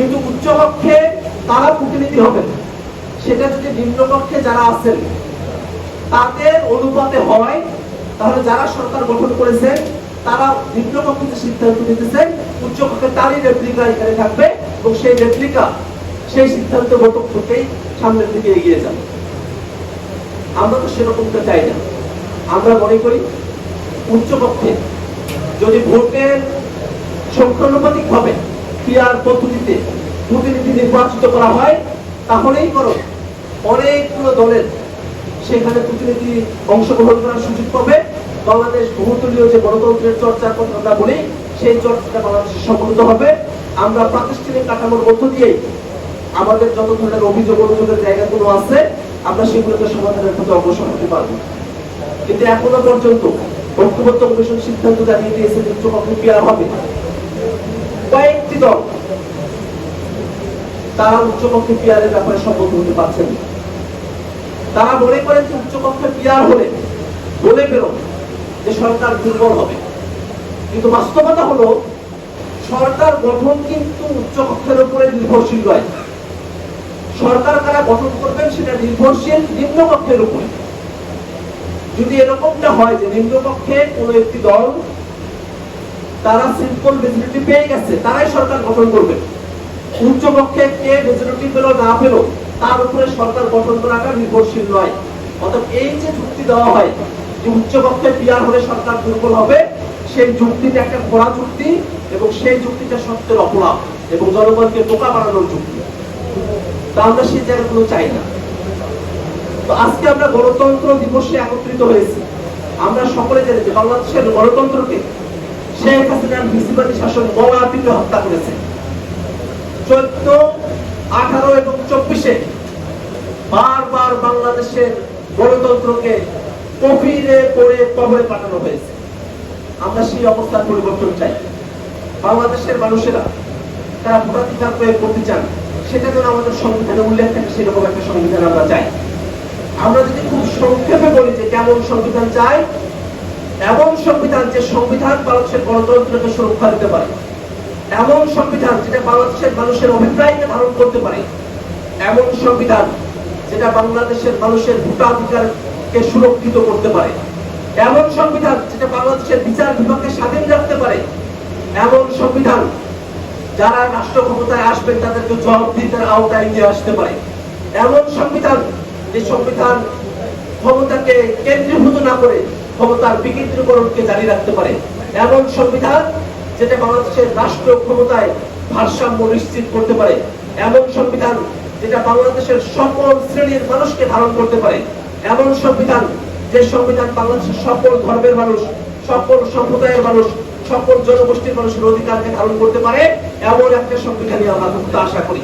কিন্তু উচ্চকক্ষে তারা প্রতিনিধি হবে না। সেটা যদি নিম্নকক্ষে যারা আছেন, তাদের অনুপাতে হয়, তাহলে যারা সরকার গঠন করেছে, তারা নিম্নকক্ষে যে সিদ্ধান্ত নিতেছে উচ্চকক্ষে তারই রেপ্লিকা এখানে থাকবে এবং সেই রেপ্লিকা সেই সিদ্ধান্ত গঠক থেকেই সামনের দিকে এগিয়ে যাবে আমরা তো সেরকমটা চাই না আমরা মনে করি উচ্চকক্ষে যদি ভোটের সংখ্যানুপাতিক ভাবে ক্রিয়ার পদ্ধতিতে প্রতিনিধি নির্বাচিত করা হয়? তাহলেই করো অনেকগুলো দলের সেখানে প্রতিনিধি অংশগ্রহণ করার সুযোগ পাবে। বাংলাদেশ বহুদলীয় যে গণতন্ত্রের চর্চার কথা আমরা বলি, সেই চর্চাটা বাংলাদেশে সমৃদ্ধ হবে। আমরা প্রাতিষ্ঠানিক কাঠামোর মধ্য দিয়ে আমাদের যত ধরনের অভিযোগ অভিযোগের জায়গাগুলো আছে, আমরা সেগুলোকে সমাধানের পথে অগ্রসর হতে পারব। কিন্তু এখনও পর্যন্ত ঐক্যবদ্ধ কমিশন সিদ্ধান্ত জানিয়ে দিয়েছে যে পেয়ার হবে। কয়েকটি দল তারা উচ্চকক্ষে পিয়ারের ব্যাপারে সম্মত হতে পারছেন তারা মনে করেন যে উচ্চকক্ষে পিয়ার হলে বলে বেরো যে সরকার দুর্বল হবে। কিন্তু বাস্তবতা হলো, সরকার গঠন কিন্তু উচ্চকক্ষের উপরে নির্ভরশীল নয়। সরকার কারা গঠন করবেন সেটা নির্ভরশীল নিম্নকক্ষের উপরে। যদি এরকমটা হয় যে নিম্নকক্ষে কোনো একটি দল তারা সিম্পল মেজরিটি পেয়ে গেছে, তারাই সরকার গঠন করবে। উচ্চকক্ষে কে মেজরিটি পেল না পেল, তার উপরে সরকার গঠন করাটা নির্ভরশীল নয়। অর্থাৎ এই যে যুক্তি দেওয়া হয় যে উচ্চকক্ষে পিয়ার হলে সরকার দুর্বল হবে, সেই যুক্তিটা একটা ঘোড়া যুক্তি এবং সেই যুক্তিটা সত্যের অপরাধ এবং জনগণকে বোকা বানানোর যুক্তি। তা আমরা সেই জায়গাগুলো চাই না। তো আজকে আমরা গণতন্ত্র দিবসে একত্রিত হয়েছি। আমরা সকলে জানি যে বাংলাদেশের গণতন্ত্রকে শেখ হাসিনার বিসিবাদী শাসন টিপে হত্যা করেছে। চোদ্দ, আঠারো এবং চব্বিশে বারবার বাংলাদেশের গণতন্ত্রকে কফিরে পড়ে কবরে পাঠানো হয়েছে। আমরা সেই অবস্থার পরিবর্তন চাই। বাংলাদেশের মানুষেরা তারা ভোটাধিকার প্রয়োগ করতে চান সেটা যেন আমাদের সংবিধানে উল্লেখ থাকে, সেরকম একটা সংবিধান আমরা চাই। আমরা যদি খুব সংক্ষেপে বলি যে কেমন সংবিধান চাই এমন সংবিধান যে সংবিধান বাংলাদেশের গণতন্ত্রকে সুরক্ষা দিতে পারে। এমন সংবিধান যেটা বাংলাদেশের মানুষের অভিপ্রায়কে ধারণ করতে পারে এমন সংবিধান যেটা বাংলাদেশের মানুষের ভোটাধিকারকে সুরক্ষিত করতে পারে। এমন সংবিধান যেটা বাংলাদেশের বিচার বিভাগকে স্বাধীন রাখতে পারে এমন সংবিধান যারা রাষ্ট্র ক্ষমতায় আসবেন তাদেরকে জবাবদিহিতার আওতায় নিয়ে আসতে পারে। এমন সংবিধান, যে সংবিধান ক্ষমতাকে কেন্দ্রীভূত না করে ক্ষমতার বিকেন্দ্রীকরণকে জারি রাখতে পারে। এমন সংবিধান যেটা বাংলাদেশের রাষ্ট্র ক্ষমতায় ভারসাম্য নিশ্চিত করতে পারে। এমন সংবিধান যেটা বাংলাদেশের সকল শ্রেণির মানুষকে ধারণ করতে পারে। এমন সংবিধান যে সংবিধান বাংলাদেশের সকল ধর্মের মানুষ, সকল সম্প্রদায়ের মানুষ, সকল জনগোষ্ঠীর মানুষের অধিকারকে ধারণ করতে পারে, এমন একটা সংবিধানই আমরা আশা করি।